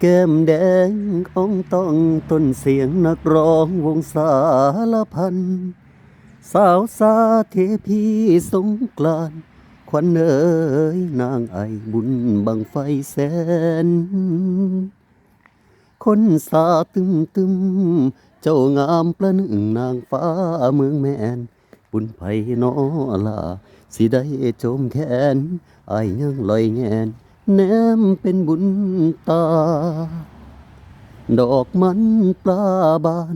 แก้มแดงองต้องต้นเสียงนักร้องวงสารพัน สาวสาเทพีสงกรานต์ควันเอ๋ยนางไอบุญบังไฟแสน คนสาตึมตึมเจ้างามประหนึ่งนางฟ้าเมืองแมนบุญไผนอลา สิได้โจมแขนไอยยังลอยแงน แนมเป็นบุญตา ดอกมันปลาบาน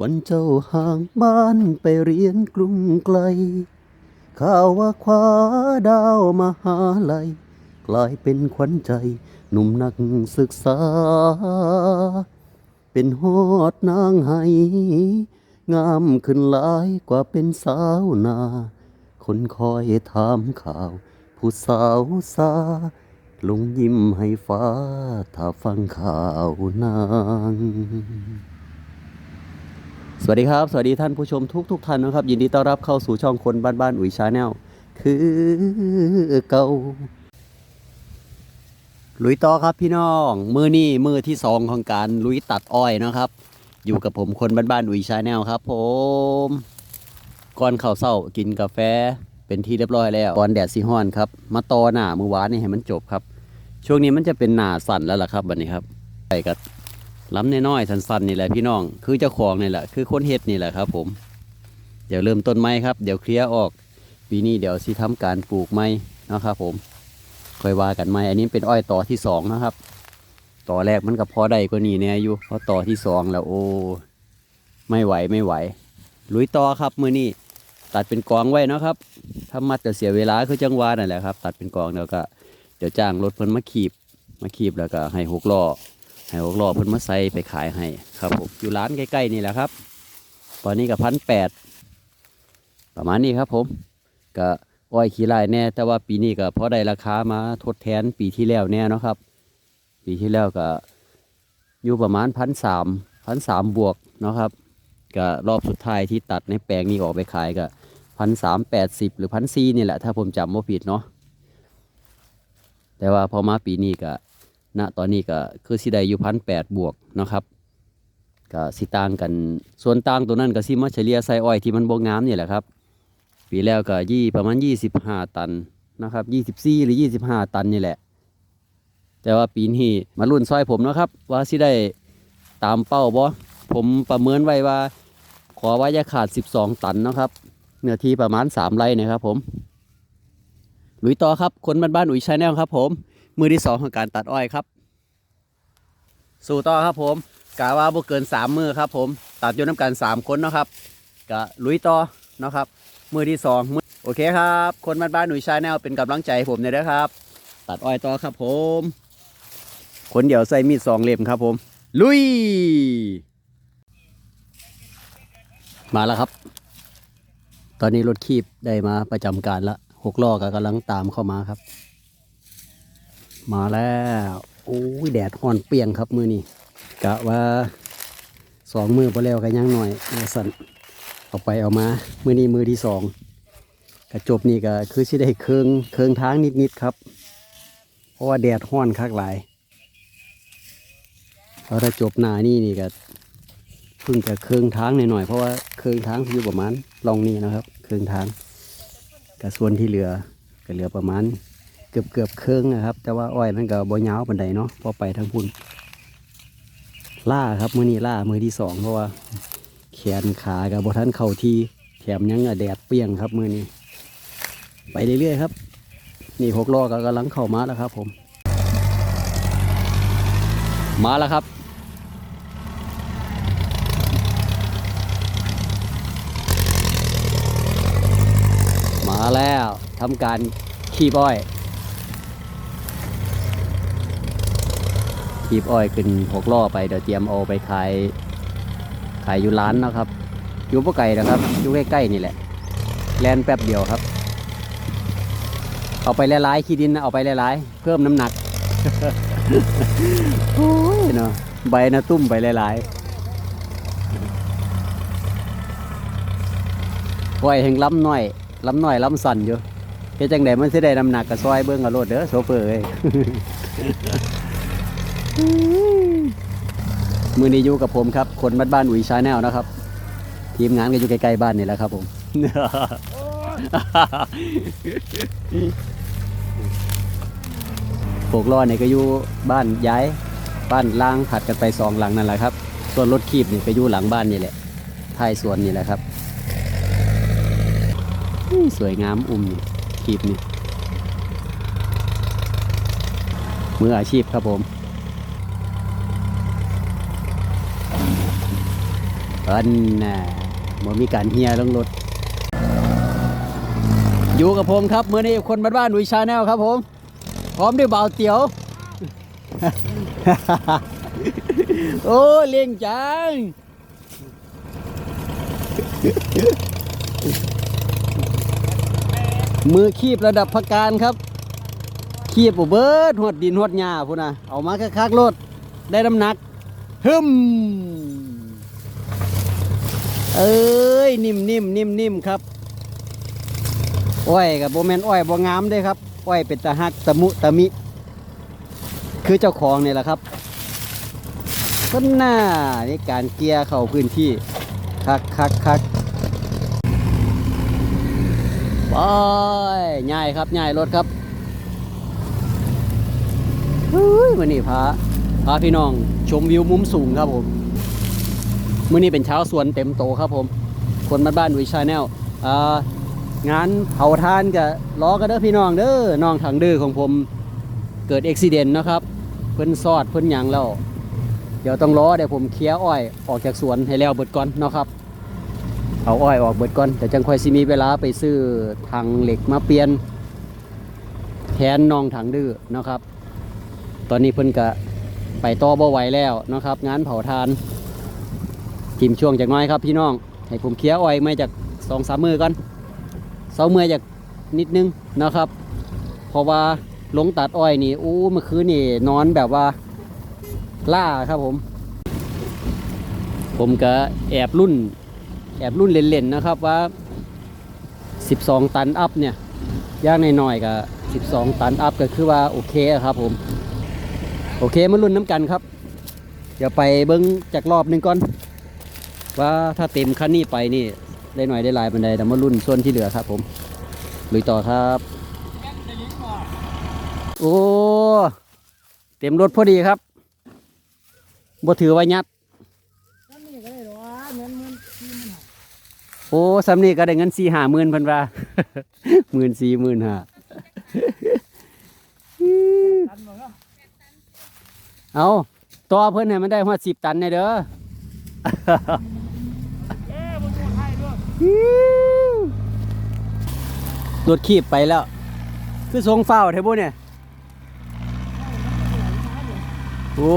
วันเจ้าห่างบ้านไปเรียนกรุงไกลข่าวว่าคว้าดาวมหาลัย กลายเป็นขวัญใจหนุ่มนักศึกษา เป็นฮอดนางไห้งามขึ้นหลายกว่าเป็นสาวนา คนคอยถามข่าว ผู้สาวสา ลุงยิ้มให้ฟ้า ถ้าฟังข่าวนางสวัสดีครับ สวัสดีท่านผู้ชมทุกทุกท่านนะครับ ยินดีต้อนรับเข้าสู่ช่องคนบ้านบ้านอุ๋ยชาแนลคือเก่าลุยต่อครับพี่น้อง มือนี่มือที่สองของการลุยตัดอ้อยนะครับ อยู่กับผมคนบ้านบ้านๆอุ๋ยชาแนลครับผมก่อนข้าวเศร้ากินกาแฟเป็นที่เรียบร้อยแล้วก่อนแดดสีห้อนครับ มาต่อหน้ามือวานนี่ให้มันจบครับ ช่วงนี้มันจะเป็นหนาสั่นแล้วล่ะครับบัดนี้ครับไปกับล้ำน้อยๆสั้นๆนี่แหละพี่น้อง คือเจ้าของนี่แหละคือคนเฮ็ดนี่แหละครับ ผม เดี๋ยวเริ่มต้นไม้ครับ เดี๋ยวเคลียร์ออก ปีนี้เดี๋ยวสิทำการปลูกไม้นะครับ ผมค่อยว่ากันไหมอันนี้เป็นอ้อยต่อที่สองนะครับ ต่อแรกมันก็พอได้กว่านี้แน่อยู่พราะต่อที่สองแล้วโอ้ไม่ไหวไม่ไหว ลุยต่อครับมือนี้ตัดเป็นกองไว้นะครับถ้ามัดจะเสียเวลาคือจังหวะนั่นแหละครับ ตัดเป็นกองแล้วก็ เดี๋ยวจ้างรถเพิ่นมาขีบ มาขีบแล้วก็ให้หกล้อให้หกล้อเพิ่นมาใส่ไปขายให้ครับผมอยู่ร้านใกล้ๆนี่แหละครับ ตอนนี้ก็พันแปดประมาณนี้ครับผมก็อ้อยขี้ลายแน่ แต่ว่าปีนี้ก็พอได้ราคามาทดแทนปีที่แล้วแน่นะครับ ปีที่แล้วก็อยู่ประมาณพันสามพันสามบวกนะครับก็รอบสุดท้ายที่ตัดในแปลงนี้ออกไปขายก็พันสามแปดสิบหรือพันสี่นี่แหละ ถ้าผมจำไม่ผิดเนาะ แต่ว่าพอมาปีนี้ก็ณตอนนี้ก็คือสิได้อยู่พันแปดบวกนะครับก็สิต่างกัน ส่วนต่างตัวนั้นก็สิมาเฉลี่ยใส่อ้อยที่มันบ่งามนี่แหละครับ ปีแล้วก็ยี่ประมาณยี่สิบห้าตันนะครับยี่สิบสี่หรือยี่สิบห้าตันนี่แหละ แต่ว่าปีนี้มารุ่นซอยผมนะครับ ว่าสิได้ตามเป้าบ่ผมประเมินไว้ว่า ขอว่าอย่าขาดสิบสองตันนะครับเนื้อที่ประมาณสามไร่นะครับผม ลุยต่อครับคนบ้านๆอุ๋ยชาแนลครับผม มือที่สองของการตัดอ้อยครับ สู่ต่อครับผมกะว่าบ่เกินสามมือครับผม ตัดยู่น้ำกันสามคนเนาะครับกะลุยต่อเนาะครับ มือที่สองมือโอเคครับ คนบ้านๆหนุ่ยชาแนลเป็นกำลังใจผมหน่อยนะครับ ตัดอ้อยต่อครับผม คนเดียวใส่มีดสองเล่มครับผม ลุย มาแล้วครับ ตอนนี้รถคีบได้มาประจำการและ หกล้อก็กำลังตามเข้ามาครับ มาแล้วโอ้ยแดดห่อนเปียงครับมือนี้กะว่าสองมือพอแล้วกันยังหน่อยเอสั่นเอาไปเอามา มือนี้มือที่สองกระจบนี่ก็คือสิได้เคืองเคืองทางนิดๆครับ เพราะว่าแดดห้อนคักหลายเพราถ้าจบหนานี่นี่ก็เพิ่งจะเคืองทางหน่อยๆเพราะว่าเคืองทางอยู่ประมาณลองนี่นะครับ เคืองทาง กับส่วนที่เหลือก็เหลือประมาณเกือบเกือบเครื่องนะครับ แต่ว่าอ้อยมันก็บ่ยาวปานใดเนาะพอไปทั้งพุ่นล่าครับมือนี้ล่ามือที่สองเพราะว่า แขนขากับบทันเข่าทีแถมยังอะแดดเปรี้ยงครับมือนี้ ไปเรื่อยๆครับ นี่หกล้อก็กำลังเข้ามาแล้วครับ ผม มาแล้วครับ มาแล้ว ทำการขีบอ้อยขีบอ้อยขึ้นหกล้อไปเดี๋ยวเตรียมเอาไปขายขายอยู่ร้านนะครับ อยู่บ่ไก่นะครับอยู่ใกล้ๆนี่แหละ แลนแป๊บเดียวครับ เอาไปหลายขี้ดินเอาไปหลายเพิ่มน้ำหนักโอ้ยเนาะใบนะตุ้มไปหลายๆปล่อยแห่งล้ำน้อยล้ำน้อยล้ำสั่นอยู่ ฮ็ดจังไดมันสิได้น้ำหนักกับซอยเบิ่งกับรถเด้อโซเฟอร์เอ้ยมือนี้อยู่กับผมครับ คนบ้านบ้านอุ๋ยชาแนลนะครับ ทีมงานก็อยู่ใกล้ๆบ้านนี่แหละครับผมโปกล้อเนี่ยก็อยู่บ้านย้าย บ้านล่างถัดกันไปสองหลังนั่นแหละครับ ส่วนรถคีบนี่ก็อยู่หลังบ้านนี่แหละท้ายสวนนี่แหละครับ สวยงามอุ้มนี่ คีบนี่มืออาชีพครับผมอันน่ะบ่มีการเฮียลงรถ อยู่กับผมครับเมื่อนี้คนบ้านบ้านหนุ่ยชาแนลครับผม พร้อมด้วยบ่าวเตี๋ยว โอ้เลี้ยงจัง มือคีบระดับพักการครับ คีบเบิดหดดินหดหญ้าพุ่นนะเอามาคักๆรถได้น้ำหนักฮึมเอ้ยนิ่มนิ่มนิ่มนิ่มครับอ้อยกับโบแมนอ้อยบ่งามด้วยครับอ้อยเป็นตะหักตะมุตะมิ คือเจ้าของนี่แหละครับก็น่าในการเกียร์เข้าพื้นที่คักคักคัก ไปง่ายครับง่ายรถครับเฮ้ยวันนี้พาพาพี่น้องชมวิวมุมสูงครับผมมื่อนี้เป็นเช้าสวนเต็มโตครับผม คนบ้านบ้านวิชาแนลอ่างานเผาทานกับล้อกันเด้อพี่น้องเด้อน้องถังดื้อของผมเกิดอุบิเหตุนะครับ เพิ่นซอดเพิ่นหยังแล้ว เดี๋ยวต้องล้อเดี๋ยวผมเคลียอ้อยออกจากสวนให้แล้วเบิดก่อนเนาะครับ เอาอ้อยออกเบิดก่อนแต่จังค่อยสิมีเวลาไปซื้อถังเหล็กมาเปลี่ยนแทนนองถังดื้อนะครับ ตอนนี้เพิ่นก็ไปต่อบ่ไหวแล้วนะครับ งานเผาทานทีมช่วงจากน้อยครับพี่น้อง ให้ผมเคลียร์อ้อยไม่จากสองสามมือก่อนเสาเมื่อจากนิดนึงนะครับ เพราะว่าลงตัดอ้อยนี่อู้เมื่อคืนนี่นอนแบบว่าล่าครับผม ผมก็แอบรุ่น แอบรุ่นเล่นๆนะครับว่า 12 ตันอัพเนี่ยย่างหน่อยๆก็12 ตันอัพก็คือว่าโอเคครับผม โอเคมารุ่นน้ำกันครับ เดี๋ยวไปเบิ้งจากรอบหนึ่งก่อน ว่าถ้าเต็มคันนี้ไปนี่ได้หน่อยได้ลายบันไดแต่มารุ่นส่วนที่เหลือครับผมลุยต่อครับ โอ้ เต็มรถพอดีครับบ่ถือว่ายัด นั่นนี่ก็ได้หรอวะเงินเงินที่มันหา โอ้สำนีก็ได้เงินสี่ห้าหมื่นพันว่าหมื่นสี่หมื่นห้าเอาต่อเพิ่นให้มันได้หัวสิบตันในเด้อเด้วยรถขีบไปแล้ว คือทรงเฝ้าเทบุเนี่ยโอ้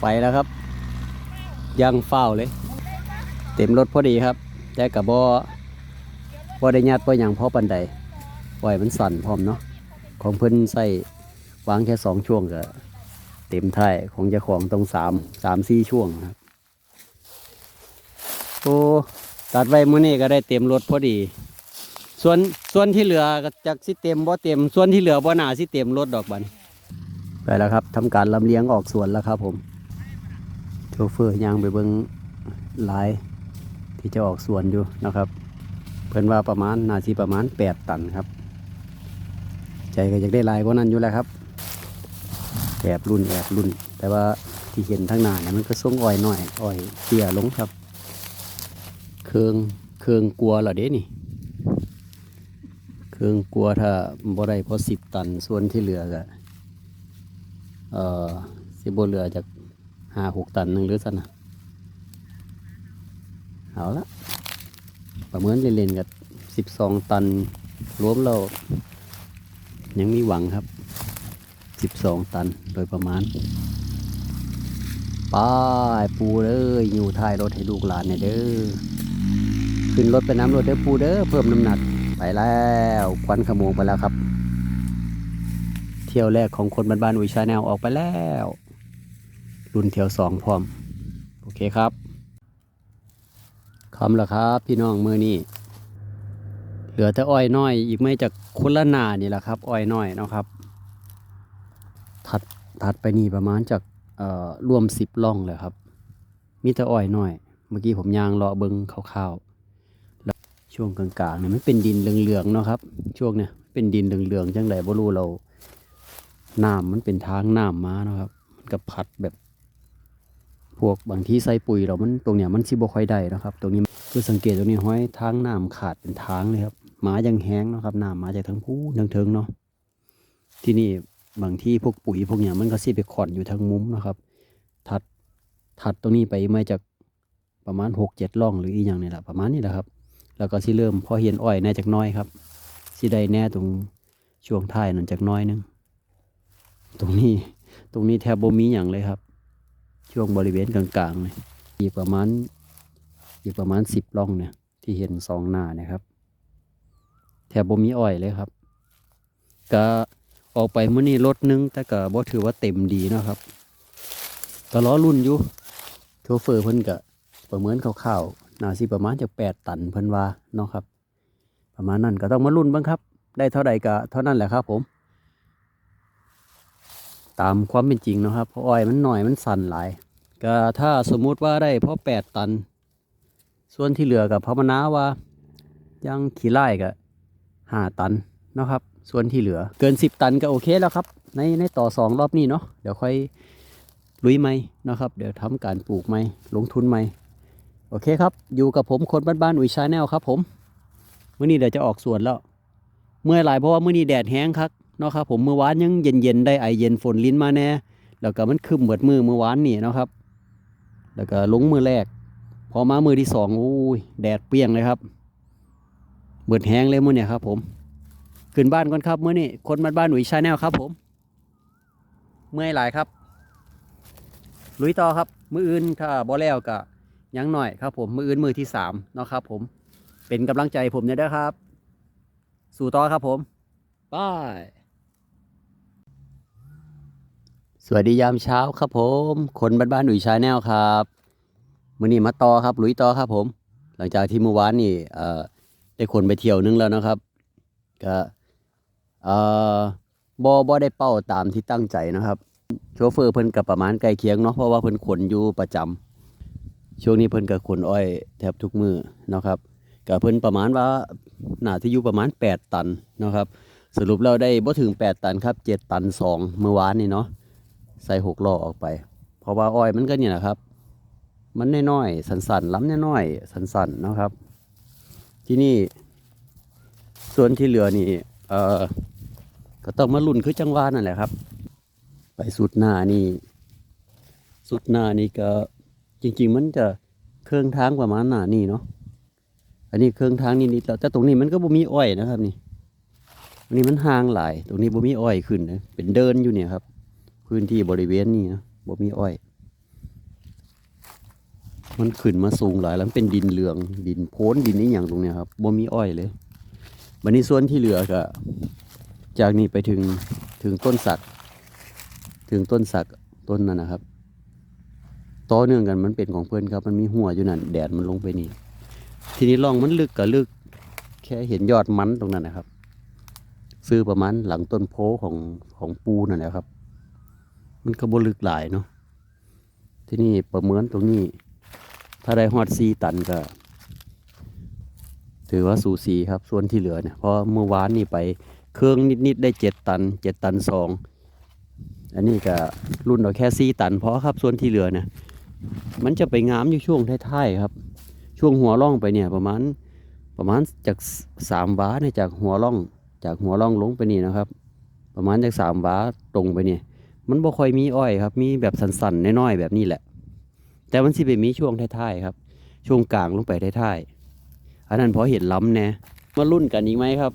ไปแล้วครับ ยังเฝ้าเลย เต็มรถพอดีครับ แต่กับบอได้ยัดบ่อย่างพอปันใดปล่อยมันสั่นพร้อมเนาะของเพิ่นใส่วางแค่สองช่วงก็เต็มท้ายของเจ้าของตรงสามสามสี่ช่วงครับโอ้ตัดไว้มื้อนี้ก็ได้เต็มรถพอดี ส่วนส่วนที่เหลือก็จากสิเต็มบ่เต็ม ส่วนที่เหลือบ่น่าสิเต็มรถดอกบันไปแล้วครับทำการลำเลียงออกสวนแล้วครับผม โชเฟอร์ยางไปเบิ่งหลาย ที่จะออกสวนอยู่นะครับ เพิ่นว่าประมาณนาทีประมาณ 8 ตันครับ ใจก็อยากได้ลายกว่านั้นอยู่แล้วครับแอบรุ่นแอบรุ่น แต่ว่าที่เห็นทั้งหน้าเนี่ยมันก็ส่งอ้อยหน่อยอ้อยเตี้ยลงครับ เครื่องเครื่องกลัวเหรอเด้นี่เครื่องกลัวถ้าบ่ได้พอสิบตันส่วนที่เหลือก็เออสิบ่เหลือจาก ห้าหกตันหนึ่งหรือสันนะเอาละประเมินเล่นๆกับสิบสองตัน รวมแล้วยังมีหวังครับสิบสองตันโดยประมาณไป้ายปูเลยออยู่ท้ายรถให้ลูกหลานเนี่ยเด้อขึ้นรถไปน้ำรถเด้อปูเด้อเพิ่มน้ำหนักไปแล้วควันขโมงไปแล้วครับ เที่ยวแรกของคนบ้านๆอุยชาแนลออกไปแล้ว รุ่นเที่ยวสองพร้อม โอเคครับคำละครับ พี่น้องมือนี้เหลือแต่อ้อยน้อย อีกไม่จากคนละนานี่แหละครับ อ้อยน้อยนะครับ ถัดถัดไปนี่ประมาณจากเอ่อรวมสิบล่องเลยครับมีแต่อ้อยน้อย เมื่อกี้ผมยางเลาะเบิงคร่าวๆแล้วช่วงกลางๆเนี่ยมันเป็นดินเหลืองๆเนาะครับ ช่วงเนี่ยเป็นดินเหลืองๆจังไดบ่รู้เราน้ำมันเป็นทางน้ำมาเนาะครับ มันก็พัดแบบ พวกบางที่ใส่ปุ๋ยเรามันตรงเนี้ยมันสิบ่ค่อยได้นะครับ ตรงนี้คือสังเกตตรงนี้ห้อยทางน้ำขาดเป็นทางเลยครับหมายังแห้งนะครับน้ำมาจากทางผู้ทางเทิงเนาะที่นี่บางที่พวกปุ๋ยพวกเนี้ยมันก็สิไปขอนอยู่ทางมุมนะครับ ถัดถัดตรงนี้ไปไมาจากประมาณหกเจ็ดร่องหรืออีกอย่างนี่แหละประมาณนี้แหละครับ แล้วก็สิเริ่มพอเห็นอ้อยแน่จากน้อยครับสิได้แน่ตรงช่วงท้ายนั่นจากน้อยหนึงตรงนี้ตรงนี้แทบบ่มีอย่างเลยครับ ช่วงบริเวณกลางๆเลยอีกประมาณอีกประมาณสิบร่องเนี่ยที่เห็นสองหน้าเนะครับ แถบบ่มีอ้อยเลยครับ ก็ออกไปมื้อนี้รถนึง แต่ก็บ่ถือว่าเต็มดีเนาะครับก็ล้อรุ่นอยู่โชเฟอร์เพิ่นก็ประเมินคร่าวๆน่าสิประมาณจากแปดตันเพิ่นว่าเนาะครับ ประมาณนั้นก็ต้องมารุ่นบ้างครับ ได้เท่าใดก็เท่านั้นแหละครับผมตามความเป็นจริงเนาะครับเพราะอ้อยมันหน่อยมันสั่นหลาย ก็ถ้าสมมุติว่าได้เพราะแปดตัน ส่วนที่เหลือกับพมนาว่ายังขี้ไล่ก็ห้าตันนะครับ ส่วนที่เหลือเกินสิบตันก็โอเคแล้วครับ ในในต่อสองรอบนี้เนาะเดี๋ยวค่อยลุยใหมนะครับ เดี๋ยวทำการปลูกใหม่ลงทุนใหม่โอเคครับ อยู่กับผมคนบ้านๆอุ๋ยชาแนลครับ ผมเมื้อนี้เดี๋ยวจะออกสวนแล้ว เมื่อหลายเพราะว่าเมื้อนี้แดดแห้งคักเนาะครับผมเมื่อวานยังเย็นๆได้ไอเย็นฝนลิ้นมาแน่แล้วก็มันคึมเบิดมือเมื่อวานนี่นะครับ แล้วก็ลงมือแรก พอมามือที่สองโอ้ยแดดเปรี้ยงเลยครับเบิดแห้งเลยมื้อเนี่ยครับ ผมขึ้นบ้านก่อนครับมื้อนี้คนบ้าบ้านหนุ่ยชาแนลครับ ผม เมื่อยหลายครับ ลุยต่อครับ มืออื่นถ้าบ่แล้วก็ยังหน่อยครับ ผมมืออื่นมือที่สามเนาะครับ ผมเป็นกำลังใจผมเนี่ยด้ครับ สู่ต่อครับผมบาย สวัสดียามเช้าครับผม คนบ้านบ้านหนุ่ยชาแนลครับมื้อนี้มาต่อครับลุยต่อครับผม หลังจากที่เมื่อวานนี่เอ่อได้คนไปเที่ยวนึงแล้วนะครับก็เอ่อบ่บ่ได้เป้าตามที่ตั้งใจนะครับโชเฟอร์เพิ่นกับประมาณใกล้เคียงเนาะเพราะว่าเพิ่นขนอยู่ประจำช่วงนี้เพิ่นก็ขนอ้อยแทบทุกมือเนาะครับก็เพิ่นประมาณว่าหนาที่อยู่ประมาณ 8 ตันเนาะครับ สรุปแล้วได้บ่ถึง 8 ตันครับ 7 ตัน 2 เมื่อวานนี่เนาะ ใส่หกล้อออกไป เพราะว่าอ้อยมันก็เนี่ยแหละครับ มันน้อยๆสันๆล้ำน้อยๆสันๆเนาะครับ ที่นี่ส่วนที่เหลือนี่เออก็ต้องมาลุ่นคือจังหวะนั่นแหละครับ ไปสุดหน้านี่สุดหน้านี่ก็จริง ๆ มันจะเครื่องทางประมาณหน้านี่เนาะอันนี้เครื่องทางนี่นิดแล้วแต่ตรงนี้มันก็บ่มีอ้อยนะครับนี่อันนี้มันห่างหลาย ตรงนี้บ่มีอ้อยขึ้นนะเป็นเดินอยู่เนี่ยครับ พื้นที่บริเวณนี้นะบ่มีอ้อย มันขึ้นมาสูงหลายแล้วเป็นดินเหลืองดินโพ้นดินนี่อย่างตรงเนี้ยครับบ่มีอ้อยเลยวันนี้ส่วนที่เหลือก็จากนี้ไปถึงถึงต้นสัก ถึงต้นสักต้นนั้นนะครับ ต่อเนื่องกันมันเป็นของเพื่อนครับ มันมีหัวอยู่นั่นแดดมันลงไปนี่ ทีนี้ร่องมันลึกกับลึก แค่เห็นยอดมันตรงนั้นนะครับ ซื้อประมาณหลังต้นโพของของปูนั่นแหละครับ มันก็บลึกหลายเนาะที่นี่ประเมินตรงนี้ ถ้าได้ฮอดซีตันก็ ถือว่าสูสีครับ ส่วนที่เหลือเนี่ย เพราะเมื่อวานนี่ไปเครื่องนิดๆได้เจ็ดตันเจ็ดตันสองอันนี้ก็รุ่นเอาแค่ซีตันเพราะครับ ส่วนที่เหลือเนี่ยมันจะไปงามอยู่ช่วงท้ายๆครับ ช่วงหัวร่องไปเนี่ยประมาณประมาณจากสามวาเนี่ยจากหัวร่อง จากหัวร่องลงไปนี่นะครับ ประมาณจากสามวาตรงไปเนี่ย มันบ่ค่อยมีอ้อยครับ มีแบบสันๆน้อยๆแบบนี้แหละ แต่มันสิไปมีช่วงท้ายๆครับ ช่วงกลางลงไปท้ายๆอันนั้นพอเห็นล้ำแน่มารุ่นกันอีกไหมครับ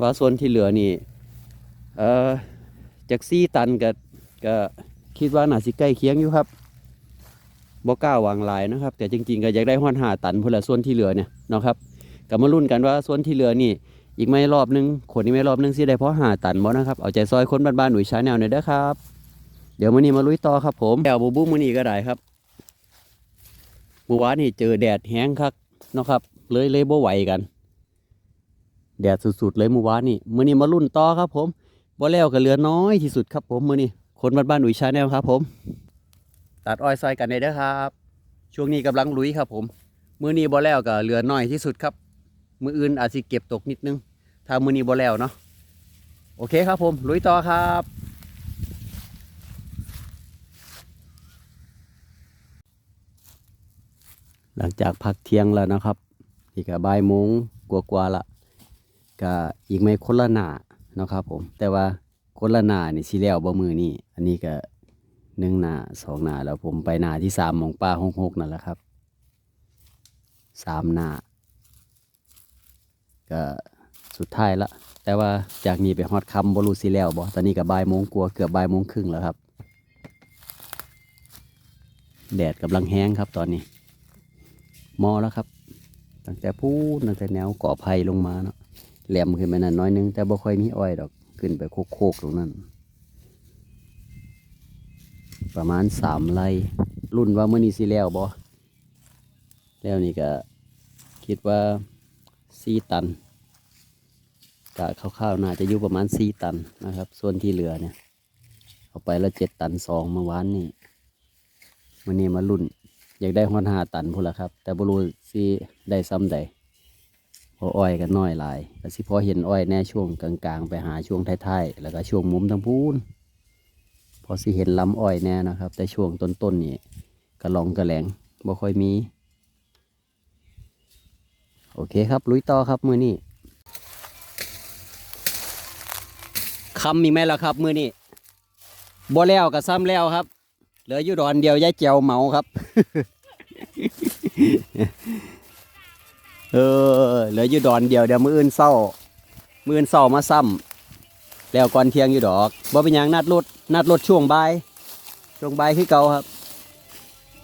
ว่าส่วนที่เหลือนี่เอ่อจากซี่ตันก็ก็คิดว่าน่าสิใกล้เคียงอยู่ครับบ่กล้าวางลายนะครับ แต่จริงๆก็อยากได้ฮอดหาตันพุ่นละส่วนที่เหลือเนี่ยนะครับก็มารุ่นกันว่าส่วนที่เหลือนี่ อีกไม่รอบนึงขนอีกไม่รอบนึงสิได้เพราะหาตันบ่นะครับ เอาใจซอยคนบ้านๆหนุ่ยชาแนลหน่อยเด้อครับ เดี๋ยวมื้อนี้มาลุยต่อครับผมแอวบูบูมื้อนี้ก็ได้ครับเมื่อวานนี่เจอแดดแห้งคักเนาะครับ เลยเลยบ่ไหวกัน แดดสุดๆเลยเมื่อวานนี่มื้อนี้มารุ่นต่อครับ ผมบ่แล้วก็เหลือน้อยที่สุดครับ ผมมื้อนี้คนบ้านๆอุ๋ยชาแนลครับ ผม ตัดอ้อยซอยกันได้เด้อครับ ช่วงนี้กำลังลุยครับ ผมมื้อนี้บ่แล้วก็เหลือน้อยที่สุดครับ มืออื่นอาจสิเก็บตกนิดนึง ถ้ามือนี้บ่แล้วเนาะโอเคครับผมลุยต่อครับหลังจากพักเที่ยงแล้วนะครับ อีกบ่ายโมงกว่าๆละก็อีกไม่คนละหนาเนาะครับผม แต่ว่าคนละหนานี่สิแล้วบ่มือนี่อันนี้ก็หนึ่งหนาสองหนาแล้วผมไปหนาที่สามของป้าหกหกนั่นแหละครับสามหนาก็ สุดท้ายละ แต่ว่าจากนี้ไปฮอดคำบรูสิแล้วบ่ตอนนี้ก็บ่ายโมงกว่าเกือบบ่ายโมงครึ่งแล้วครับ แดดกำลังแห้งครับตอนนี้ มอแล้วครับ ตั้งแต่พูดตั้งแต่แนวเกาะไผ่ลงมาเนาะแหลมขึ้นไปนั่นน้อยนึง แต่บ่ค่อยมีอ้อยดอกขึ้นไปโคกๆตรงนั้น ประมาณสามไร่รุ่นว่าเมื่อนี้สิแล้วบ่แล้วนี่ก็คิดว่าสี่ตัน กะคร่าวๆน่าจะอยู่ประมาณสี่ตันนะครับ ส่วนที่เหลือเนี่ยเอาไปแล้วเจ็ดตันสองเมื่อวานนี่วันนี้มารุ่น อยากได้ฮอนหาตันพุ่นละครับ แต่บรูสิได้ซ้ำใดเพราะอ้อยกันน้อยหลายก็สิพอเห็นอ้อยแน่ช่วงกลางๆ ไปหาช่วงท้ายๆแล้วก็ช่วงมุมทั้งพูนพอสิเห็นลำอ้อยแน่นะครับ แต่ช่วงต้นๆนี่กระลองกระแหลงบ่ค่อยมี โอเคครับ ลุยต่อครับมือนี้ คำมีไหมล่ะครับ มือนี้บ่แล้วกับซ้ำแล้วครับ เหลืออยู่ดอนเดียวยายเจียวเหมาครับ เออ เหลืออยู่ดอนเดียวเดี๋ยวมืออื่นเศร้า มืออื่นเศร้ามาซ้ำแล้วก่อนเที่ยงอยู่ดอกบ่เป็นยังนัดรถนัดรถช่วงบ่ายช่วงบ่ายคือเก่าครับ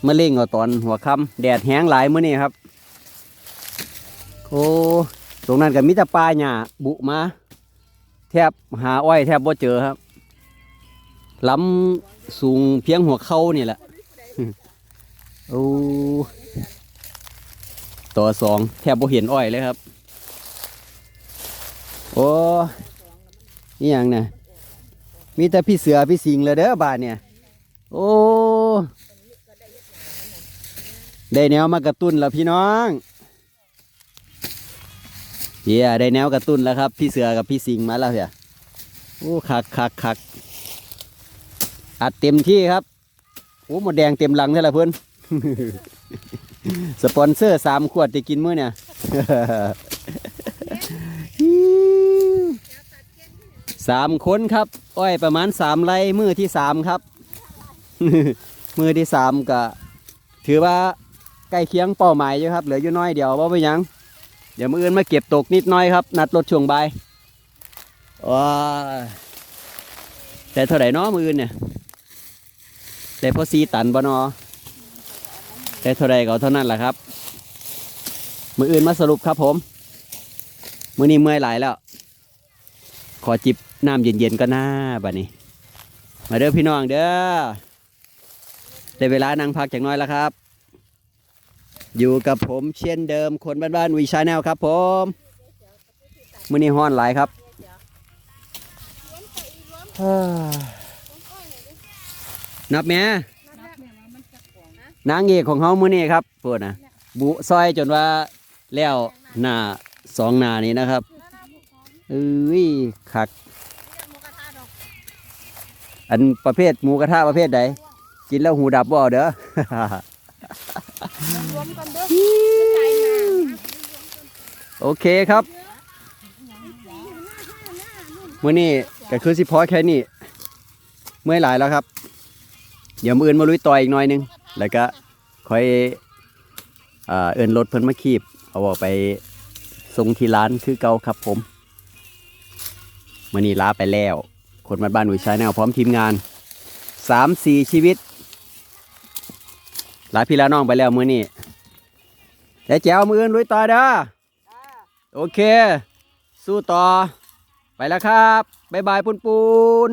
มาเล่งเอาตอนหัวค่ำแดดแห้งหลายมื้อนี้ครับโอ้ตรงนั้นก็มีแต่ปลาหญ้าบุมา แทบหาอ้อยแทบบ่เจอครับล้ำสูงเพียงหัวเข่านี่แหละโอ้ต่อสองแทบบ่เห็นอ้อยเลยครับ โอ้นี่ยังเนี่ยมีแต่พี่เสือพี่สิงห์เลยเด้อบาทเนี่ย โอ้ได้แนวมากระตุ้นแล้วพี่น้อง เฮียได้แนวกระตุ้นแล้วครับ พี่เสือกับพี่สิงห์มาแล้วเฮียโอ้คักคักคักอัดเต็มที่ครับโอ้หมดแดงเต็มหลังใช่ละเพื่อนสปอนเซอร์สามขวดจะกินมื้อเนี่ยสามคนครับ อ้อยประมาณสามไร่มือที่สามครับ มือที่สามก็ ถือว่าใกล้เคียงเป้าหมายอยู่ครับ เหลืออยู่น้อยเดียวว่าไปยัง เดี๋ยวมืออื่นมาเก็บตกนิดน้อยครับ นัดรถช่วงบ่ายว้าแต่เท่าไหร่เนาะมืออื่นเนี่ยได้พอสีตันบ่นอได้เท่าไรก็เท่านั้นแหละครับ มืออื่นมาสรุปครับผม มือนี้เมื่อยหลายแล้ว ขอจิบน้ำเย็นๆก็น่าบัดนี้ มาเด้อพี่น้องเด้อได้เวลานั่งพักจากน้อยแล้วครับ อยู่กับผมเช่นเดิมคนบ้านๆวีชาแนลครับผมมือนี้ฮ้อนหลายครับนับแม่นางเอกของเฮามือนี้ครับพวกนะบุซอยจนว่าแล้วหน้าสองหน้านี้นะครับเอ้ยคัก อันประเภทหมูกระทะประเภทใดกินแล้วหูดับบ่เด้อ รวมกันเด้อใจนาโอเคครับมื้อนี้ก็คือสิพอแค่นี้เมื่อยหลายแล้วครับ เดี๋ยวมืออื่นมาลุยต่ออีกหน่อยหนึง แล้วก็ค่อยเอินรถเพิ่นมาคีบ เอาออกไปส่งที่ร้านคือเก่าครับผมมื้อนี้ลาไปแล้ว คนมาบ้านหนุ่ยชายแนวพร้อมทีมงานสามสี่ชีวิต ลาพี่ลาน้องไปแล้วมื้อนี้แต่แจ๋วมืออื่นลุยต่อเด้อโอเค สู้ต่อ ไปแล้วครับ บ๊ายบายปุนปูน